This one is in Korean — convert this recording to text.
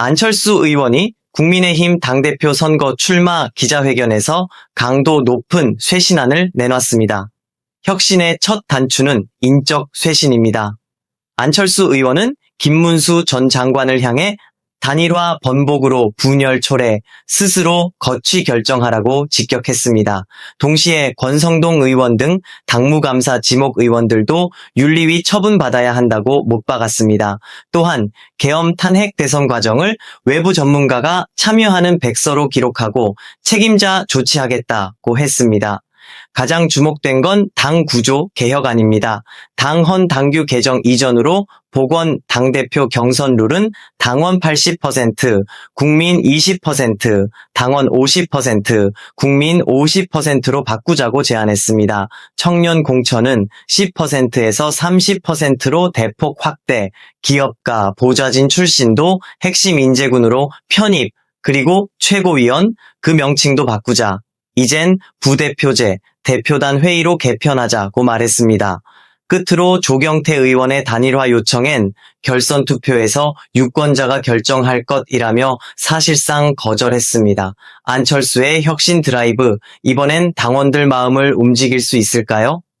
안철수 의원이 국민의힘 당대표 선거 출마 기자회견에서 강도 높은 쇄신안을 내놨습니다. 혁신의 첫 단추는 인적 쇄신입니다. 안철수 의원은 김문수 전 장관을 향해 단일화 번복으로 분열 초래 스스로 거취 결정하라고 직격했습니다. 동시에 권성동 의원 등 당무감사 지목 의원들도 윤리위 처분받아야 한다고 못 박았습니다. 또한 계엄 탄핵 대선 과정을 외부 전문가가 참여하는 백서로 기록하고 책임자 조치하겠다고 했습니다. 가장 주목된 건 당 구조 개혁안입니다. 당헌 당규 개정 이전으로 보건 당대표 경선 룰은 당원 80%, 국민 20%, 당원 50%, 국민 50%로 바꾸자고 제안했습니다. 청년 공천은 10%에서 30%로 대폭 확대, 기업가, 보좌진 출신도 핵심 인재군으로 편입, 그리고 최고위원 그 명칭도 바꾸자. 이젠 부대표제, 대표단 회의로 개편하자고 말했습니다. 끝으로 조경태 의원의 단일화 요청엔 결선 투표에서 유권자가 결정할 것이라며 사실상 거절했습니다. 안철수의 혁신 드라이브, 이번엔 당원들 마음을 움직일 수 있을까요?